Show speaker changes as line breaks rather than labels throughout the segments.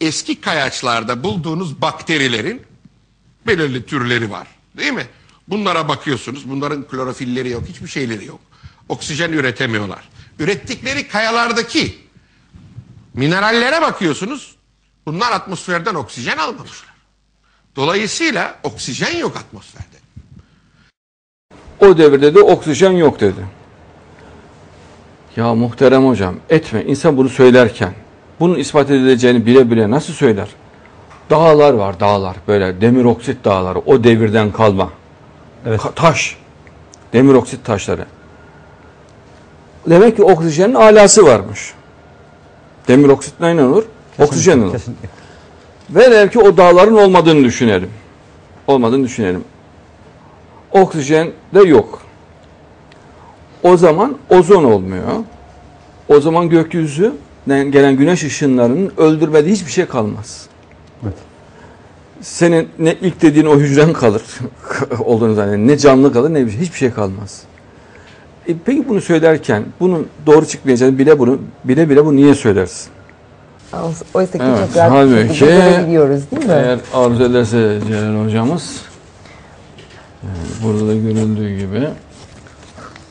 eski kayaçlarda bulduğunuz bakterilerin belirli türleri var. Değil mi? Bunlara bakıyorsunuz. Bunların klorofilleri yok. Hiçbir şeyleri yok. Oksijen üretemiyorlar. Ürettikleri kayalardaki minerallere bakıyorsunuz. Bunlar atmosferden oksijen almamışlar. Dolayısıyla oksijen yok atmosferde.
O devirde de oksijen yok dedi. Ya muhterem hocam etme. İnsan bunu söylerken bunun ispat edileceğini bile bile nasıl söyler? Dağlar var dağlar böyle demir oksit dağları o devirden kalma.
Evet.
Ka- taş. Demir oksit taşları. Demek ki oksijenin alası varmış. Demir oksit neyle olur? Oksijen olur.
Kesinlikle.
Velev ki o dağların olmadığını düşünelim. Olmadığını düşünelim. Oksijen de yok. O zaman ozon olmuyor. O zaman gökyüzünden gelen güneş ışınlarının öldürmediği hiçbir şey kalmaz.
Evet.
Senin ne ilk dediğin o hücren kalır. olduğunu zannet. Ne canlı kalır ne bir şey. Hiçbir şey kalmaz. E peki bunu söylerken bunun doğru çıkmayacağını bile bunu bile bile bunu niye söylersin?
Oysa ki
Evet,
çok rahat
halbuki
görebiliyoruz değil mi?
Eğer arzu ederse Celal hocamız yani burada da görüldüğü gibi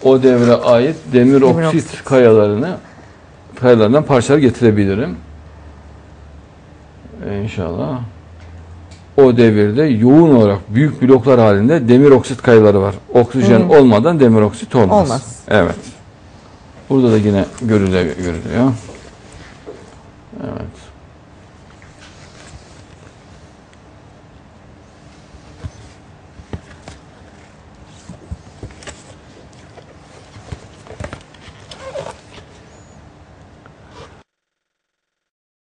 o devre ait demir,
Demir
oksit,
oksit.
kayalarını kayalarından parçalar getirebilirim. İnşallah. O devirde yoğun olarak büyük bloklar halinde demir oksit kayaları var. Oksijen olmadan demir oksit olmaz.
Olmaz.
Evet. Burada da yine görüle, görülüyor.